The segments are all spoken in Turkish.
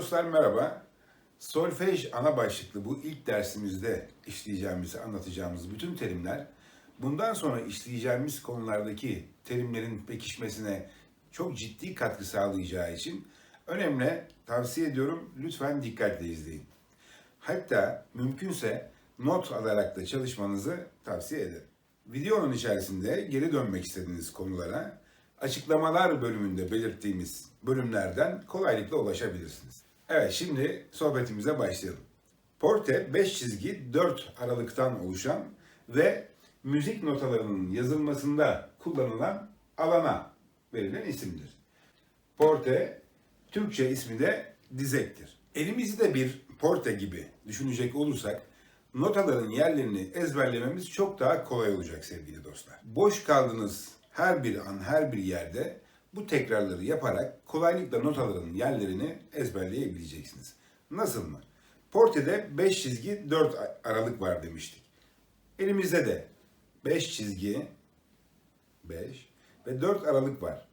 dostlar merhaba. Solfej ana başlıklı bu ilk dersimizde işleyeceğimiz, anlatacağımız bütün terimler bundan sonra işleyeceğimiz konulardaki terimlerin pekişmesine çok ciddi katkı sağlayacağı için önemli tavsiye ediyorum lütfen dikkatle izleyin. Hatta mümkünse not alarak da çalışmanızı tavsiye ederim. Videonun içerisinde geri dönmek istediğiniz konulara açıklamalar bölümünde belirttiğimiz bölümlerden kolaylıkla ulaşabilirsiniz. Evet şimdi sohbetimize başlayalım. Porte 5 çizgi 4 aralıktan oluşan ve müzik notalarının yazılmasında kullanılan alana verilen isimdir. Porte, Türkçe ismi de dizektir. Elimizi de bir porte gibi düşünecek olursak notaların yerlerini ezberlememiz çok daha kolay olacak sevgili dostlar. Boş kaldığınız her bir an, her bir yerde bu tekrarları yaparak kolaylıkla notaların yerlerini ezberleyebileceksiniz. Nasıl mı? Porte'de 5 çizgi 4 aralık var demiştik. Elimizde de 5 çizgi 5 ve 4 aralık var.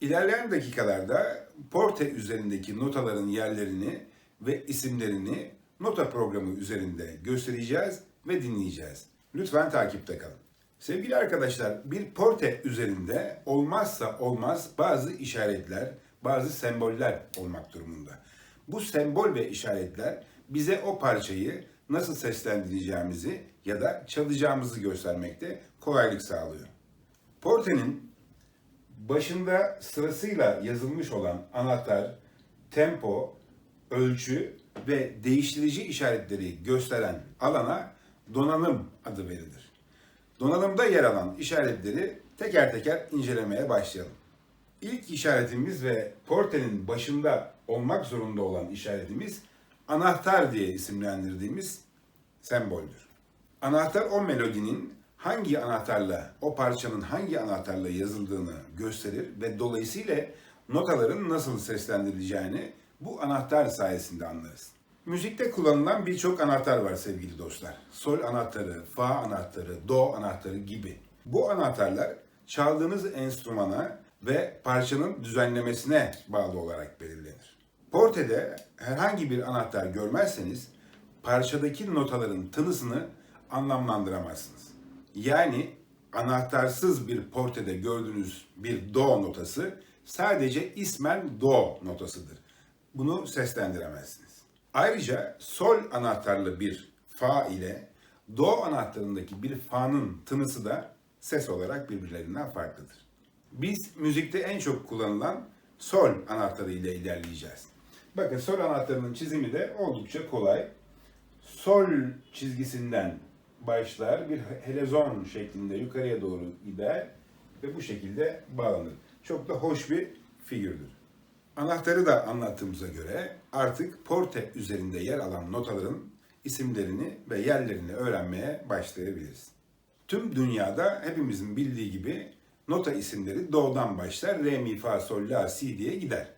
İlerleyen dakikalarda Porte üzerindeki notaların yerlerini ve isimlerini nota programı üzerinde göstereceğiz ve dinleyeceğiz. Lütfen takipte kalın. Sevgili arkadaşlar, bir Porte üzerinde olmazsa olmaz bazı işaretler, bazı semboller olmak durumunda. Bu sembol ve işaretler bize o parçayı nasıl seslendireceğimizi ya da çalacağımızı göstermekte kolaylık sağlıyor. Porte'nin başında sırasıyla yazılmış olan anahtar, tempo, ölçü ve değiştirici işaretleri gösteren alana donanım adı verilir. Donanımda yer alan işaretleri teker teker incelemeye başlayalım. İlk işaretimiz ve portenin başında olmak zorunda olan işaretimiz anahtar diye isimlendirdiğimiz semboldür. Anahtar o melodinin hangi anahtarla, o parçanın hangi anahtarla yazıldığını gösterir ve dolayısıyla notaların nasıl seslendirileceğini bu anahtar sayesinde anlarız. Müzikte kullanılan birçok anahtar var sevgili dostlar. Sol anahtarı, fa anahtarı, do anahtarı gibi. Bu anahtarlar çaldığınız enstrümana ve parçanın düzenlemesine bağlı olarak belirlenir. Porte'de herhangi bir anahtar görmezseniz parçadaki notaların tınısını anlamlandıramazsınız. Yani anahtarsız bir portede gördüğünüz bir do notası sadece ismen do notasıdır. Bunu seslendiremezsiniz. Ayrıca sol anahtarlı bir fa ile do anahtarındaki bir fa'nın tınısı da ses olarak birbirlerinden farklıdır. Biz müzikte en çok kullanılan sol anahtarı ile ilerleyeceğiz. Bakın sol anahtarının çizimi de oldukça kolay. Sol çizgisinden başlar, bir helezon şeklinde yukarıya doğru gider ve bu şekilde bağlanır. Çok da hoş bir figürdür. Anahtarı da anlattığımıza göre artık porte üzerinde yer alan notaların isimlerini ve yerlerini öğrenmeye başlayabiliriz. Tüm dünyada hepimizin bildiği gibi nota isimleri do'dan başlar, re, mi, fa, sol, la, si diye gider.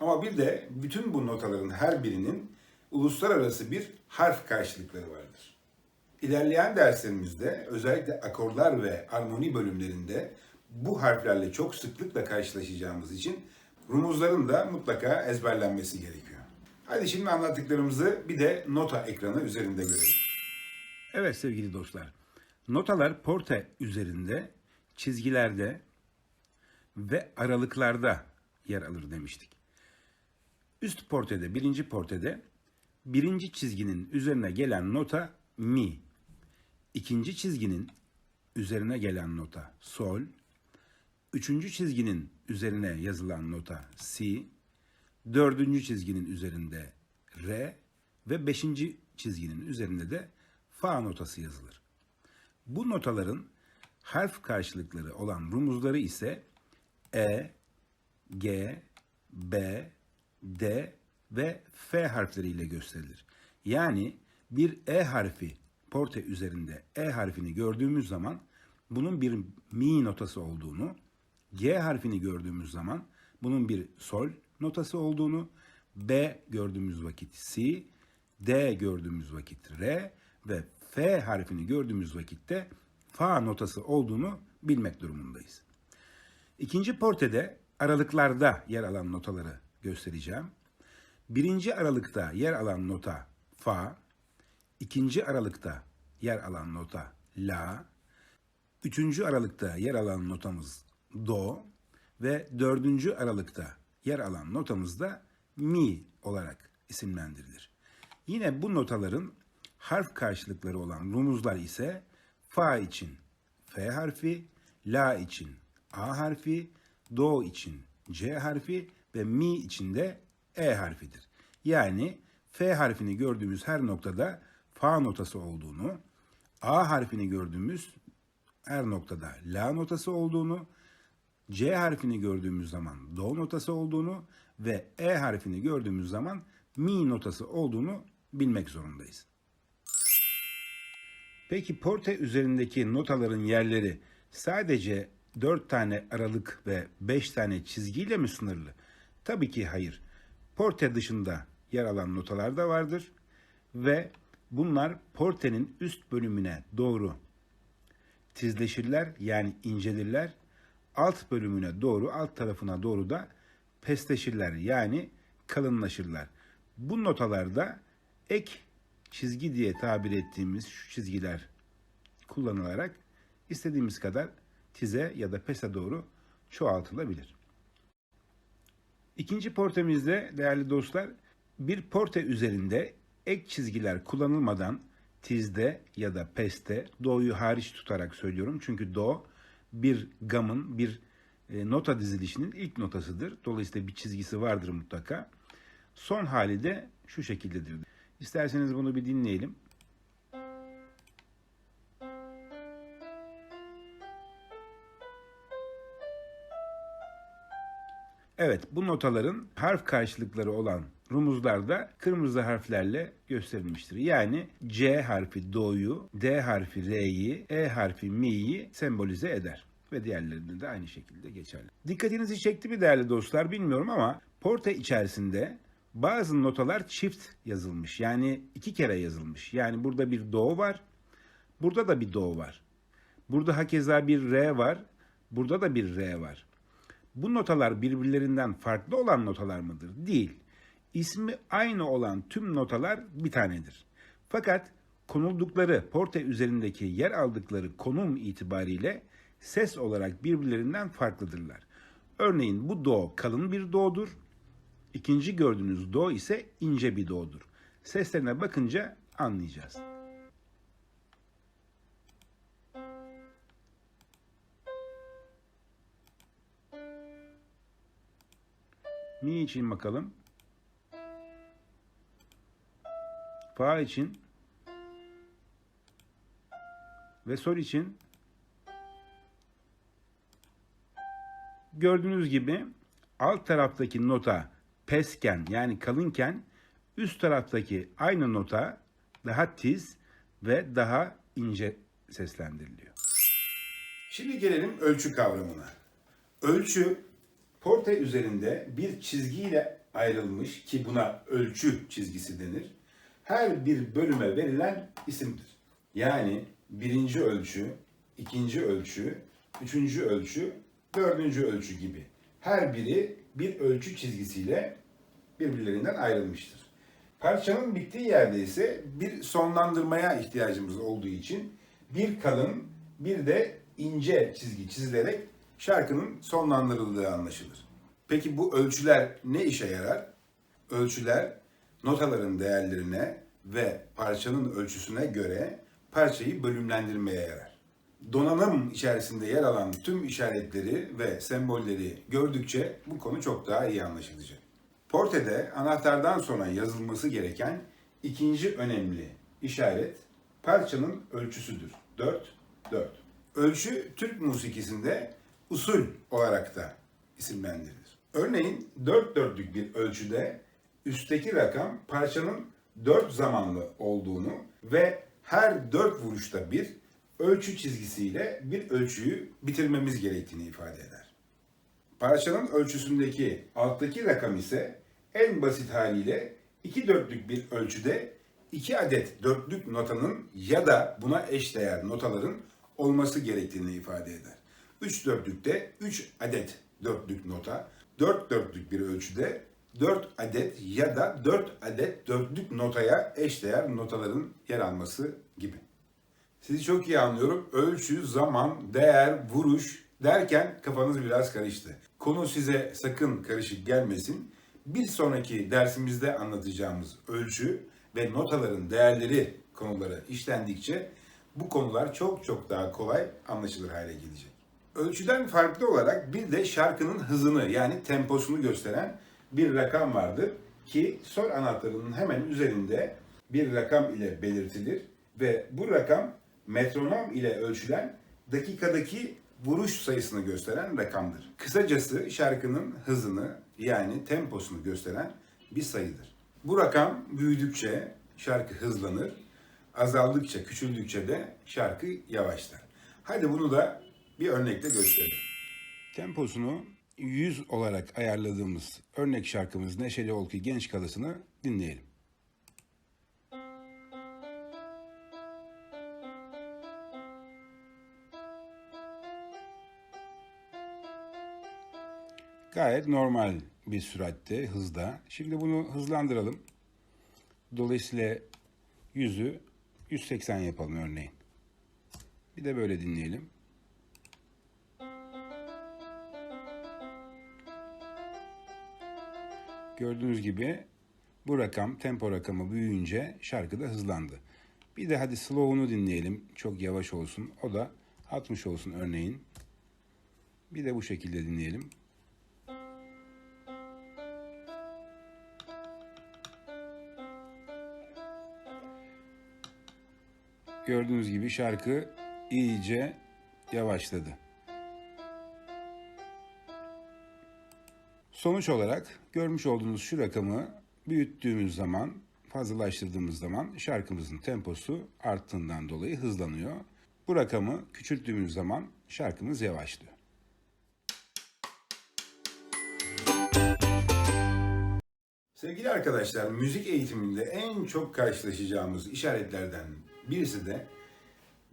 Ama bir de bütün bu notaların her birinin uluslararası bir harf karşılıkları vardır. İlerleyen derslerimizde özellikle akorlar ve armoni bölümlerinde bu harflerle çok sıklıkla karşılaşacağımız için rumuzların da mutlaka ezberlenmesi gerekiyor. Hadi şimdi anlattıklarımızı bir de nota ekranı üzerinde görelim. Evet sevgili dostlar. Notalar porte üzerinde, çizgilerde ve aralıklarda yer alır demiştik. Üst portede, birinci portede birinci çizginin üzerine gelen nota mi. İkinci çizginin üzerine gelen nota sol. Üçüncü çizginin üzerine yazılan nota si. Dördüncü çizginin üzerinde re ve beşinci çizginin üzerinde de fa notası yazılır. Bu notaların harf karşılıkları olan rumuzları ise E, G, B, D ve F harfleriyle gösterilir. Yani bir E harfi porte üzerinde E harfini gördüğümüz zaman bunun bir mi notası olduğunu, G harfini gördüğümüz zaman bunun bir sol notası olduğunu, B gördüğümüz vakit si, D gördüğümüz vakit re ve F harfini gördüğümüz vakitte fa notası olduğunu bilmek durumundayız. İkinci portede aralıklarda yer alan notaları göstereceğim. Birinci aralıkta yer alan nota fa, ikinci aralıkta yer alan nota la, üçüncü aralıkta yer alan notamız do ve dördüncü aralıkta yer alan notamız da mi olarak isimlendirilir. Yine bu notaların harf karşılıkları olan rumuzlar ise fa için F harfi, la için A harfi, do için C harfi ve mi için de E harfidir. Yani F harfini gördüğümüz her noktada fa notası olduğunu, A harfini gördüğümüz her noktada la notası olduğunu, C harfini gördüğümüz zaman do notası olduğunu ve E harfini gördüğümüz zaman mi notası olduğunu bilmek zorundayız. Peki porte üzerindeki notaların yerleri sadece 4 tane aralık ve 5 tane çizgiyle mi sınırlı? Tabii ki hayır. Porte dışında yer alan notalar da vardır ve bunlar portenin üst bölümüne doğru tizleşirler yani incelirler. Alt bölümüne doğru, alt tarafına doğru da pesleşirler yani kalınlaşırlar. Bu notalarda ek çizgi diye tabir ettiğimiz şu çizgiler kullanılarak istediğimiz kadar tize ya da pese doğru çoğaltılabilir. İkinci portemizde değerli dostlar bir porte üzerinde ek çizgiler kullanılmadan tizde ya da peste do'yu hariç tutarak söylüyorum. Çünkü do bir gamın bir e, nota dizilişinin ilk notasıdır. Dolayısıyla bir çizgisi vardır mutlaka. Son hali de şu şekildedir. İsterseniz bunu bir dinleyelim. Evet, bu notaların harf karşılıkları olan rumuzlarda kırmızı harflerle gösterilmiştir. Yani C harfi do'yu, D harfi re'yi, E harfi mi'yi sembolize eder ve diğerlerinde de aynı şekilde geçerli. Dikkatinizi çekti mi değerli dostlar bilmiyorum ama porte içerisinde bazı notalar çift yazılmış. Yani iki kere yazılmış. Yani burada bir do var, burada da bir do var. Burada hakeza bir re var, burada da bir re var. Bu notalar birbirlerinden farklı olan notalar mıdır? Değil. İsmi aynı olan tüm notalar bir tanedir. Fakat konuldukları porte üzerindeki yer aldıkları konum itibariyle ses olarak birbirlerinden farklıdırlar. Örneğin bu do kalın bir do'dur. İkinci gördüğünüz do ise ince bir do'dur. Seslerine bakınca anlayacağız. Mi için bakalım. Fa için ve sol için gördüğünüz gibi alt taraftaki nota pesken yani kalınken üst taraftaki aynı nota daha tiz ve daha ince seslendiriliyor. Şimdi gelelim ölçü kavramına. Ölçü porte üzerinde bir çizgiyle ayrılmış ki buna ölçü çizgisi denir. Her bir bölüme verilen isimdir. Yani birinci ölçü, ikinci ölçü, üçüncü ölçü, dördüncü ölçü gibi. Her biri bir ölçü çizgisiyle birbirlerinden ayrılmıştır. Parçanın bittiği yerde ise bir sonlandırmaya ihtiyacımız olduğu için bir kalın bir de ince çizgi çizilerek şarkının sonlandırıldığı anlaşılır. Peki bu ölçüler ne işe yarar? Ölçüler notaların değerlerine ve parçanın ölçüsüne göre parçayı bölümlendirmeye yarar. Donanım içerisinde yer alan tüm işaretleri ve sembolleri gördükçe bu konu çok daha iyi anlaşılacak. Porte'de anahtardan sonra yazılması gereken ikinci önemli işaret parçanın ölçüsüdür. 4 4. Ölçü Türk musikisinde usul olarak da isimlendirilir. Örneğin 4 dörtlük bir ölçüde üstteki rakam parçanın 4 zamanlı olduğunu ve her 4 vuruşta bir ölçü çizgisiyle bir ölçüyü bitirmemiz gerektiğini ifade eder. Parçanın ölçüsündeki alttaki rakam ise en basit haliyle 2 dörtlük bir ölçüde 2 adet dörtlük notanın ya da buna eşdeğer notaların olması gerektiğini ifade eder. 3 dörtlükte 3 adet dörtlük nota, 4 dörtlük bir ölçüde 4 adet ya da 4 adet dörtlük notaya eşdeğer notaların yer alması gibi. Sizi çok iyi anlıyorum. Ölçü, zaman, değer, vuruş derken kafanız biraz karıştı. Konu size sakın karışık gelmesin. Bir sonraki dersimizde anlatacağımız ölçü ve notaların değerleri konuları işlendikçe bu konular çok çok daha kolay anlaşılır hale gelecek. Ölçüden farklı olarak bir de şarkının hızını yani temposunu gösteren bir rakam vardır ki sol anahtarının hemen üzerinde bir rakam ile belirtilir ve bu rakam metronom ile ölçülen dakikadaki vuruş sayısını gösteren rakamdır. Kısacası şarkının hızını yani temposunu gösteren bir sayıdır. Bu rakam büyüdükçe şarkı hızlanır, azaldıkça, küçüldükçe de şarkı yavaşlar. Hadi bunu da bir örnekle gösterelim. Temposunu 100 olarak ayarladığımız örnek şarkımız Neşeli Ol ki Genç Kalasını dinleyelim. Gayet normal bir süratte, hızda. Şimdi bunu hızlandıralım. Dolayısıyla 100'ü 180 yapalım örneğin. Bir de böyle dinleyelim. Gördüğünüz gibi bu rakam, tempo rakamı büyüyünce şarkı da hızlandı. Bir de hadi slow'unu dinleyelim. Çok yavaş olsun. O da 60 olsun örneğin. Bir de bu şekilde dinleyelim. Gördüğünüz gibi şarkı iyice yavaşladı. Sonuç olarak görmüş olduğunuz şu rakamı büyüttüğümüz zaman, fazlalaştırdığımız zaman şarkımızın temposu arttığından dolayı hızlanıyor. Bu rakamı küçülttüğümüz zaman şarkımız yavaşlıyor. Sevgili arkadaşlar, müzik eğitiminde en çok karşılaşacağımız işaretlerden birisi de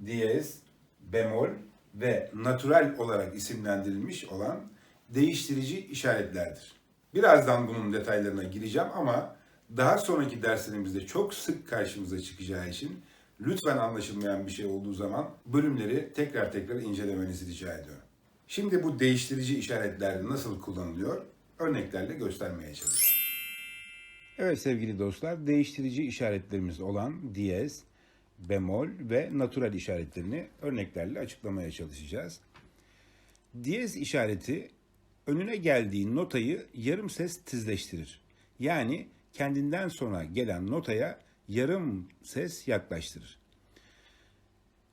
diyez, bemol ve natural olarak isimlendirilmiş olan değiştirici işaretlerdir. Birazdan bunun detaylarına gireceğim ama daha sonraki derslerimizde çok sık karşımıza çıkacağı için lütfen anlaşılmayan bir şey olduğu zaman bölümleri tekrar tekrar incelemenizi rica ediyorum. Şimdi bu değiştirici işaretler nasıl kullanılıyor örneklerle göstermeye çalışacağım. Evet sevgili dostlar, değiştirici işaretlerimiz olan diyez, bemol ve natural işaretlerini örneklerle açıklamaya çalışacağız. Diyez işareti önüne geldiği notayı yarım ses tizleştirir. Yani kendinden sonra gelen notaya yarım ses yaklaştırır.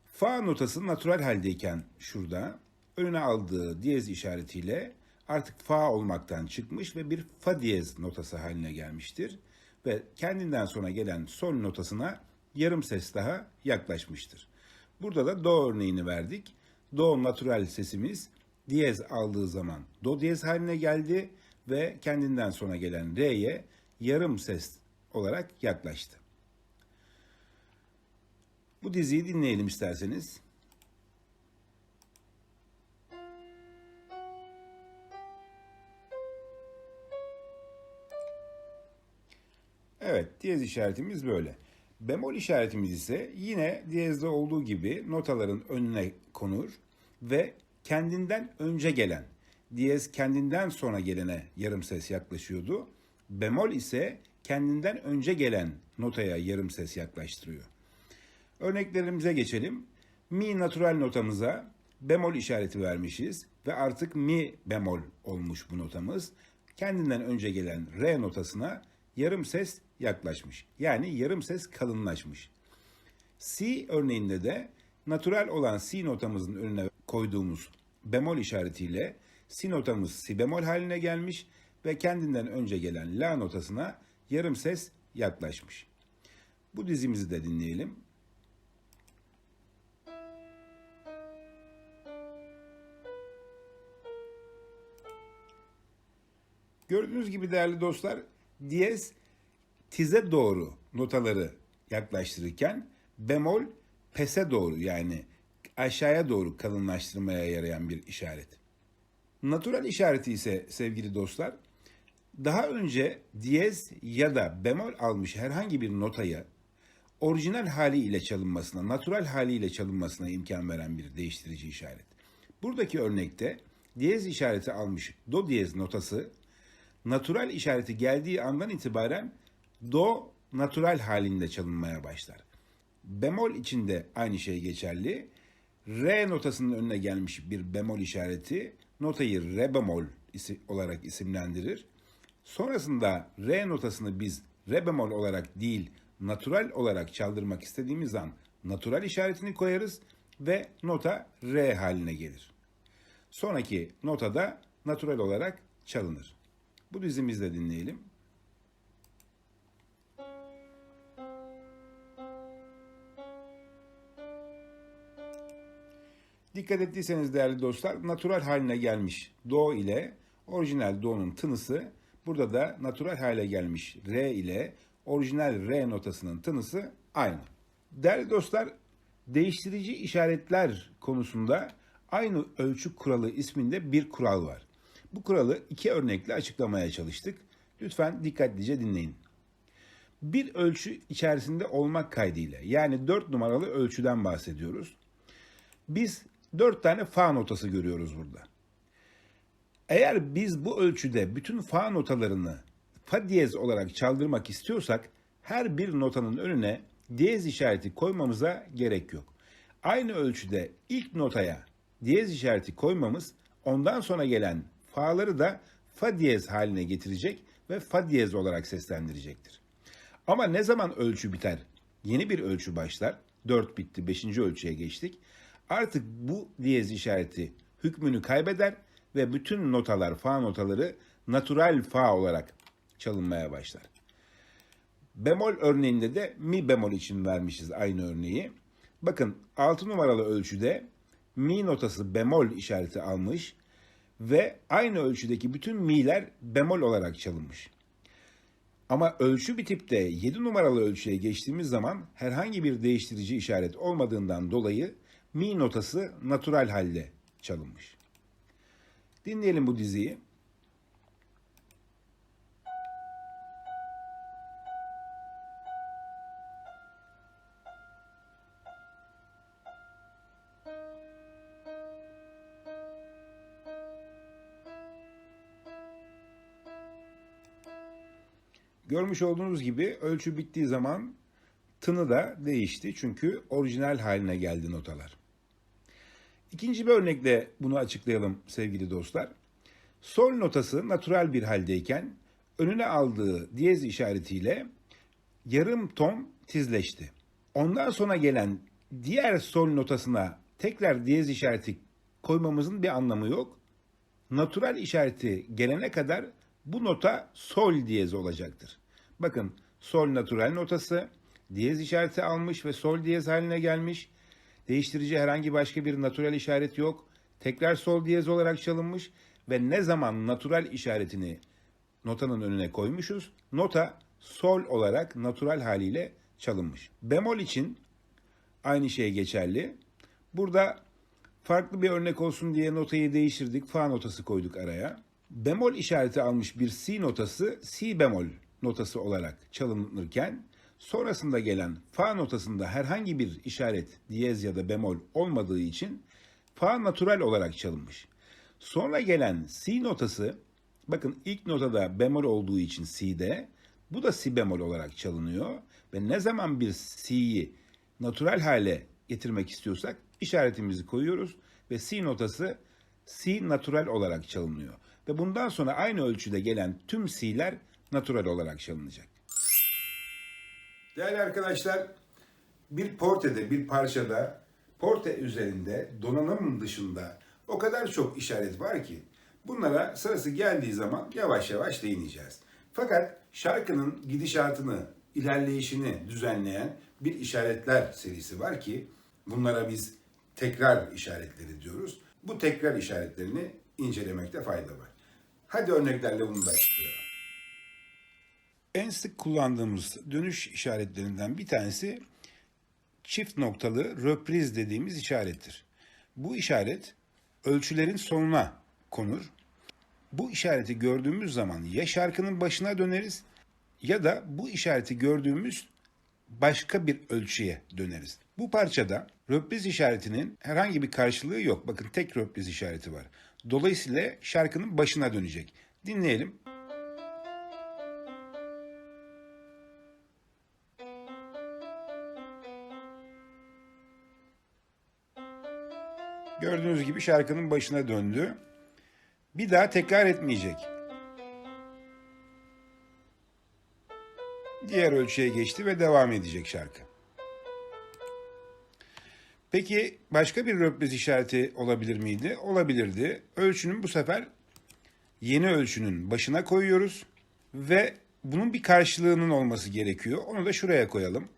Fa notası natural haldeyken şurada önüne aldığı diyez işaretiyle artık fa olmaktan çıkmış ve bir fa diyez notası haline gelmiştir ve kendinden sonra gelen sol notasına yarım ses daha yaklaşmıştır. Burada da do örneğini verdik. Do natural sesimiz diyez aldığı zaman do diyez haline geldi ve kendinden sonra gelen re'ye yarım ses olarak yaklaştı. Bu diziyi dinleyelim isterseniz. Evet, diyez işaretimiz böyle. Bemol işaretimiz ise yine diyezde olduğu gibi notaların önüne konur ve kendinden önce gelen, diyez kendinden sonra gelene yarım ses yaklaşıyordu. Bemol ise kendinden önce gelen notaya yarım ses yaklaştırıyor. Örneklerimize geçelim. Mi natural notamıza bemol işareti vermişiz ve artık mi bemol olmuş bu notamız. Kendinden önce gelen re notasına yarım ses yaklaşmış. Yani yarım ses kalınlaşmış. Si örneğinde de natural olan si notamızın önüne koyduğumuz bemol işaretiyle si notamız si bemol haline gelmiş ve kendinden önce gelen la notasına yarım ses yaklaşmış. Bu dizimizi de dinleyelim. Gördüğünüz gibi değerli dostlar, diyez tize doğru notaları yaklaştırırken bemol pese doğru yani aşağıya doğru kalınlaştırmaya yarayan bir işaret. Natural işareti ise sevgili dostlar Daha önce diyez ya da bemol almış herhangi bir notayı orijinal haliyle çalınmasına, natural haliyle çalınmasına imkan veren bir değiştirici işaret. Buradaki örnekte diyez işareti almış do diyez notası natural işareti geldiği andan itibaren do natural halinde çalınmaya başlar. Bemol için de aynı şey geçerli. Re notasının önüne gelmiş bir bemol işareti notayı re bemol isi- olarak isimlendirir. Sonrasında re notasını biz re bemol olarak değil natural olarak çaldırmak istediğimiz an natural işaretini koyarız ve nota re haline gelir. Sonraki notada natural olarak çalınır. Bu dizimizde dinleyelim. Dikkat ettiyseniz değerli dostlar natural haline gelmiş do ile orijinal do'nun tınısı burada da natural hale gelmiş re ile orijinal re notasının tınısı aynı. Değerli dostlar değiştirici işaretler konusunda aynı ölçü kuralı isminde bir kural var. Bu kuralı iki örnekle açıklamaya çalıştık. Lütfen dikkatlice dinleyin. Bir ölçü içerisinde olmak kaydıyla yani 4 numaralı ölçüden bahsediyoruz. Biz 4 tane fa notası görüyoruz burada. Eğer biz bu ölçüde bütün fa notalarını fa diyez olarak çaldırmak istiyorsak her bir notanın önüne diyez işareti koymamıza gerek yok. Aynı ölçüde ilk notaya diyez işareti koymamız ondan sonra gelen fa'ları da fa diyez haline getirecek ve fa diyez olarak seslendirecektir. Ama ne zaman ölçü biter? Yeni bir ölçü başlar. 4 bitti, 5. ölçüye geçtik. Artık bu diyez işareti hükmünü kaybeder ve bütün notalar, fa notaları natural fa olarak çalınmaya başlar. Bemol örneğinde de mi bemol için vermişiz aynı örneği. Bakın 6 numaralı ölçüde mi notası bemol işareti almış ve aynı ölçüdeki bütün mi'ler bemol olarak çalınmış. Ama ölçü bitip de 7 numaralı ölçüye geçtiğimiz zaman herhangi bir değiştirici işaret olmadığından dolayı mi notası natural halde çalınmış. Dinleyelim bu diziyi. Görmüş olduğunuz gibi ölçü bittiği zaman tını da değişti çünkü orijinal haline geldi notalar. İkinci bir örnekle bunu açıklayalım sevgili dostlar. Sol notası natural bir haldeyken önüne aldığı diyez işaretiyle yarım ton tizleşti. Ondan sonra gelen diğer sol notasına tekrar diyez işareti koymamızın bir anlamı yok. Natural işareti gelene kadar bu nota sol diyez olacaktır. Bakın sol natural notası diyez işareti almış ve sol diyez haline gelmiş. Değiştirici herhangi başka bir natural işaret yok. Tekrar sol diyez olarak çalınmış ve ne zaman natural işaretini notanın önüne koymuşuz, nota sol olarak natural haliyle çalınmış. Bemol için aynı şey geçerli. Burada farklı bir örnek olsun diye notayı değiştirdik. Fa notası koyduk araya. Bemol işareti almış bir si notası si bemol notası olarak çalınırken sonrasında gelen fa notasında herhangi bir işaret diyez ya da bemol olmadığı için fa natural olarak çalınmış. Sonra gelen si notası bakın ilk notada bemol olduğu için si'de bu da si bemol olarak çalınıyor ve ne zaman bir si'yi natural hale getirmek istiyorsak işaretimizi koyuyoruz ve si notası si natural olarak çalınıyor. Ve bundan sonra aynı ölçüde gelen tüm si'ler natural olarak çalınacak. Değerli arkadaşlar, bir portede, bir parçada, porte üzerinde, donanım dışında o kadar çok işaret var ki bunlara sırası geldiği zaman yavaş yavaş değineceğiz. Fakat şarkının gidişatını, ilerleyişini düzenleyen bir işaretler serisi var ki bunlara biz tekrar işaretleri diyoruz. Bu tekrar işaretlerini incelemekte fayda var. Hadi örneklerle bunu da. En sık kullandığımız dönüş işaretlerinden bir tanesi çift noktalı röpriz dediğimiz işarettir. Bu işaret ölçülerin sonuna konur. bu işareti gördüğümüz zaman ya şarkının başına döneriz ya da bu işareti gördüğümüz başka bir ölçüye döneriz. Bu parçada röpliz işaretinin herhangi bir karşılığı yok. Bakın tek röpliz işareti var. Dolayısıyla şarkının başına dönecek. Dinleyelim. Gördüğünüz gibi şarkının başına döndü. Bir daha tekrar etmeyecek. Diğer ölçüye geçti ve devam edecek şarkı. Peki başka bir röpliz işareti olabilir miydi? Olabilirdi. Ölçünün bu sefer yeni ölçünün başına koyuyoruz ve bunun bir karşılığının olması gerekiyor. Onu da şuraya koyalım.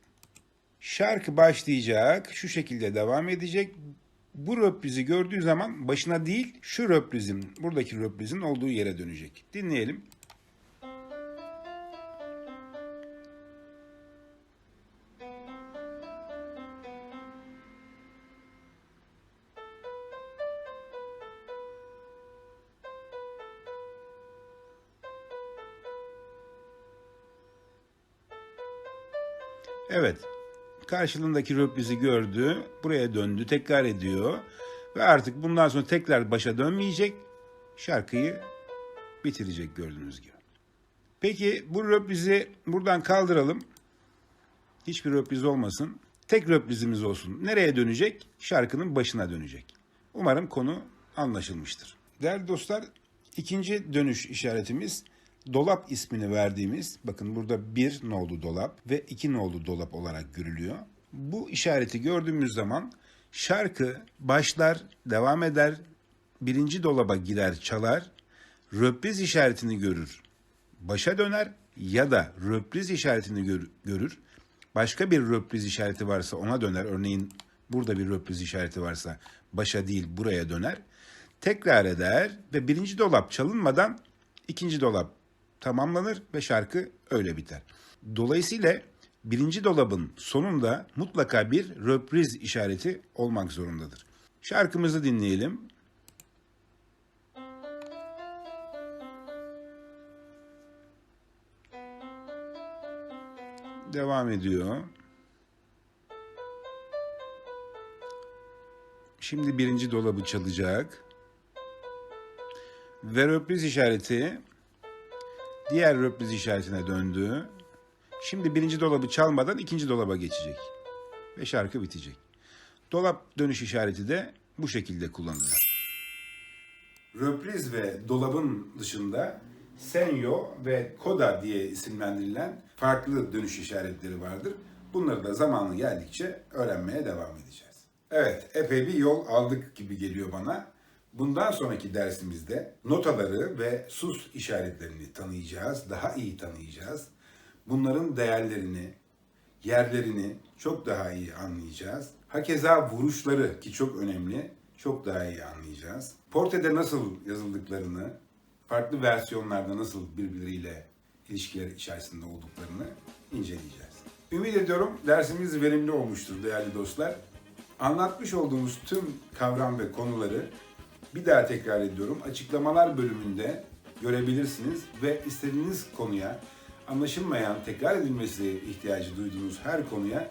Şarkı başlayacak, şu şekilde devam edecek. Bu röplizi gördüğü zaman başına değil, şu röplizin, buradaki röplizin olduğu yere dönecek. Dinleyelim. Evet. Karşılığındaki röplizi gördü. Buraya döndü. Tekrar ediyor. Ve artık bundan sonra tekrar başa dönmeyecek. Şarkıyı bitirecek gördüğünüz gibi. Peki bu röplizi buradan kaldıralım. Hiçbir röpliz olmasın. Tek röplizimiz olsun. Nereye dönecek? Şarkının başına dönecek. Umarım konu anlaşılmıştır. Değerli dostlar, ikinci dönüş işaretimiz dolap ismini verdiğimiz, bakın burada bir nolu dolap ve iki nolu dolap olarak görülüyor. Bu işareti gördüğümüz zaman şarkı başlar, devam eder, birinci dolaba girer, çalar, röpliz işaretini görür, başa döner ya da röpliz işaretini gör- görür, başka bir röpliz işareti varsa ona döner. Örneğin burada bir röpliz işareti varsa başa değil buraya döner. Tekrar eder ve birinci dolap çalınmadan ikinci dolap tamamlanır ve şarkı öyle biter. Dolayısıyla birinci dolabın sonunda mutlaka bir röpriz işareti olmak zorundadır. Şarkımızı dinleyelim. Devam ediyor. Şimdi birinci dolabı çalacak. Ve röpriz işareti diğer röpliz işaretine döndü. Şimdi birinci dolabı çalmadan ikinci dolaba geçecek. Ve şarkı bitecek. Dolap dönüş işareti de bu şekilde kullanılıyor. Röpriz ve dolabın dışında senyo ve koda diye isimlendirilen farklı dönüş işaretleri vardır. Bunları da zamanı geldikçe öğrenmeye devam edeceğiz. Evet, epey bir yol aldık gibi geliyor bana. Bundan sonraki dersimizde notaları ve sus işaretlerini tanıyacağız, daha iyi tanıyacağız. Bunların değerlerini, yerlerini çok daha iyi anlayacağız. Hakeza vuruşları ki çok önemli, çok daha iyi anlayacağız. Porte'de nasıl yazıldıklarını, farklı versiyonlarda nasıl birbirleriyle ilişkiler içerisinde olduklarını inceleyeceğiz. Ümit ediyorum dersimiz verimli olmuştur değerli dostlar. Anlatmış olduğumuz tüm kavram ve konuları bir daha tekrar ediyorum. Açıklamalar bölümünde görebilirsiniz ve istediğiniz konuya anlaşılmayan, tekrar edilmesi ihtiyacı duyduğunuz her konuya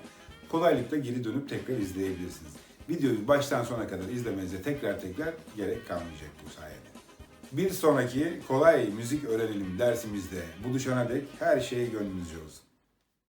kolaylıkla geri dönüp tekrar izleyebilirsiniz. Videoyu baştan sona kadar izlemenize tekrar tekrar gerek kalmayacak bu sayede. Bir sonraki kolay müzik öğrenelim dersimizde buluşana dek her şey gönlünüzce olsun.